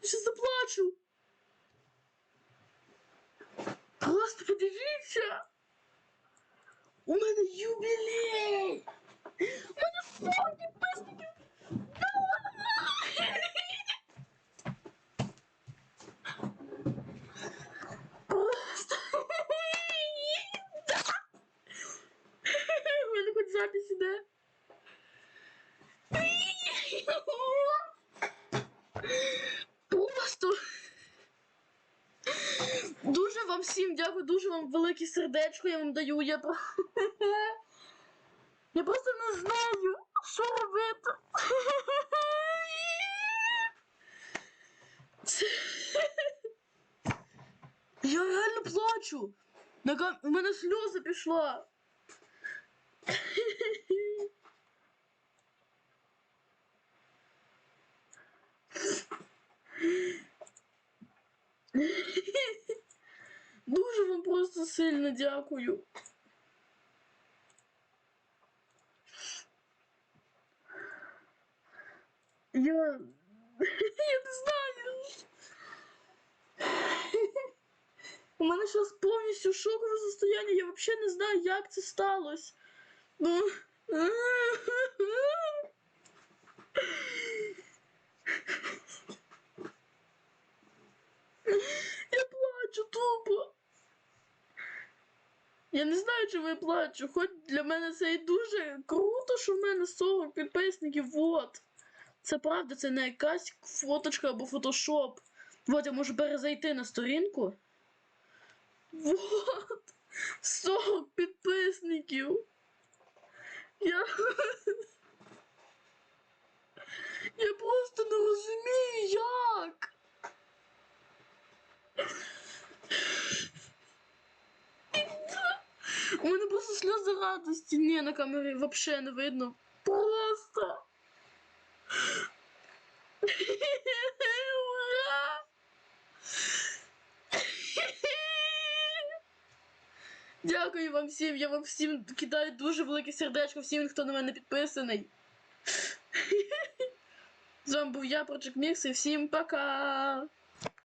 Сейчас заплачу. Просто подивіться. У меня юбилей. У меня мене сотні писників. Просто. У мене хоч запись да? Дуже вам всім дякую, дуже вам велике сердечко я вам даю. Я, про... я просто не знаю, що робити. Я реально плачу. У мене сльози пішла. Дуже вам просто сильно дякую. Я. Я не знаю. У мене зараз повністю шокове состояние, я взагалі не знаю, як це сталося. Ну. Я плачу тупо. Я не знаю, чому я плачу. Хоч для мене це і дуже круто, що в мене 40 підписників. Вот. Це правда, це не якась фоточка або фотошоп. Вот, я можу перезайти на сторінку. Вот. 40 підписників. Я. Я просто не розумію, як. У мене просто сльози радості. Ні, на камері взагалі не видно. Просто. Ура! Дякую вам всім. Я вам всім кидаю дуже велике сердечко, всім, хто на мене підписаний. З вами був я, Project Mix, і всім пока!